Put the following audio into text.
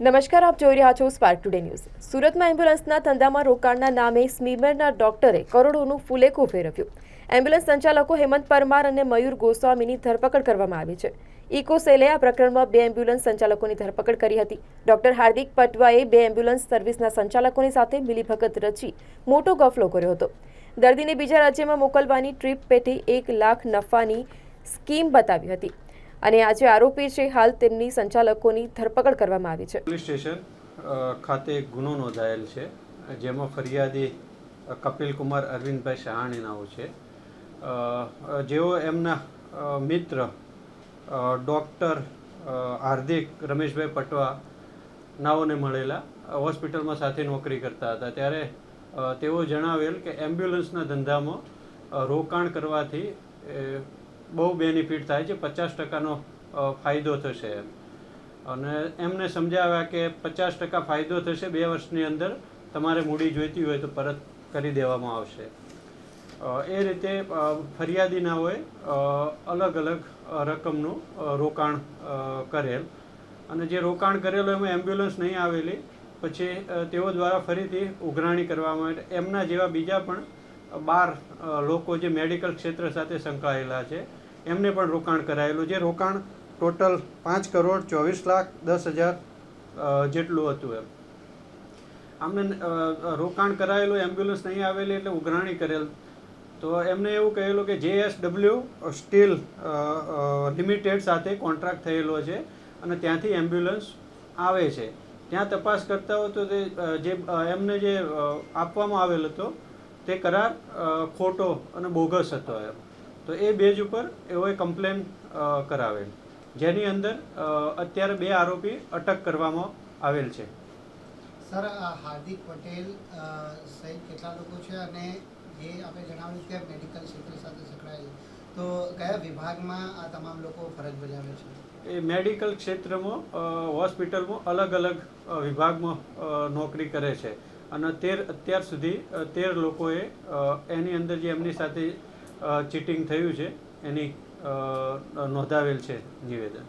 નમસ્કાર, આપ જોઈ રહ્યા છો સ્પાર્ક ટુડે ન્યૂઝ સુરતમાં એમ્બ્યુલન્સના ધંધામાં રોકાણના નામે સ્મીમરના ડોક્ટરે કરોડોનું ફુલેકું ફેરવ્યું એમ્બ્યુલન્સ સંચાલકો હેમંત પરમાર અને મયુર ગોસ્વામીની ધરપકડ કરવામાં આવી છે. ઇકોસેલે આ પ્રકરણમાં બે એમ્બ્યુલન્સ સંચાલકોની ધરપકડ કરી હતી. ડોક્ટર હાર્દિક પટવાએ બે એમ્બ્યુલન્સ સર્વિસના સંચાલકોની સાથે મિલીભગત રચી મોટો ગફલો કર્યો હતો. દર્દીને બીજા રાજ્યમાં મોકલવાની ટ્રીપ પેટે એક લાખ નફાની સ્કીમ બતાવી હતી. અને આજે આરોપી છે, હાલ તેમની સંચાલકોની ધરપકડ કરવામાં આવી છે. પોલીસ સ્ટેશન ખાતે ગુનો નોંધાયેલ છે. જેમાં ફરિયાદી કપિલ કુમાર, અરવિંદભાઈ સહાણી નાઓ છે. જેઓ એમના મિત્ર ડૉક્ટર હાર્દિક રમેશભાઈ પટવા નાઓને મળેલા હોસ્પિટલમાં સાથે નોકરી કરતા હતા. ત્યારે તેઓ જણાવેલ કે એમ્બ્યુલન્સના ધંધામાં રોકાણ કરવાથી બહુ બેનિફિટ થાય છે, પચાસ ટકાનો ફાયદો થશે એમ. અને એમને સમજાવ્યા કે પચાસ ટકા ફાયદો થશે બે વર્ષની અંદર, તમારે મૂડી જોઈતી હોય તો પરત કરી દેવામાં આવશે. એ રીતે ફરિયાદીના હોય અલગ અલગ રકમનું રોકાણ કરેલ. અને જે રોકાણ કરેલું એમાં એમ્બ્યુલન્સ નહીં આવેલી, પછી તેઓ દ્વારા ફરીથી ઉઘરાણી કરવામાં આવે. એમના જેવા બીજા પણ બાર લોકો જે મેડિકલ ક્ષેત્ર સાથે સંકળાયેલા છે એમને પણ રોકાણ કરાયેલું જે રોકાણ ટોટલ પાંચ કરોડ ચોવીસ લાખ દસ હજાર જેટલું હતું એમ. આમને રોકાણ કરાયેલું, એમ્બ્યુલન્સ નહીં આવેલી એટલે ઉઘરાણી કરેલ. તો એમને એવું કહેલું કે જેએસડબલ્યુ સ્ટીલ લિમિટેડ સાથે કોન્ટ્રાક્ટ થયેલો છે અને ત્યાંથી એમ્બ્યુલન્સ આવે છે. ત્યાં તપાસ કરતા હોય તો તે જે એમને જે આપવામાં આવેલ હતો તે કરાર ખોટો અને બોગસ હતો એમ. તો એ બેઝ ઉપર એઓએ કમ્પ્લેન કરાવેલ. જેની અંદર અત્યારે બે આરોપી અટક કરવામાં આવેલ છે. સર આ હાર્દિક પટેલ સહિત કેટલા લોકો છે અને જે આપણે જણાવ્યું કે મેડિકલ ક્ષેત્ર સાથે સંકળાયેલ. તો કયા વિભાગમાં આ તમામ લોકો ફરજ બજાવે છે? એ મેડિકલ ક્ષેત્રમાં હોસ્પિટલમાં અલગ અલગ વિભાગમાં નોકરી કરે છે. અને તેર અત્યાર સુધી તેર લોકોએ એની અંદર જે એમની સાથે ચીટિંગ થયું છે. એની નોંધાવેલ છે નિવેદન.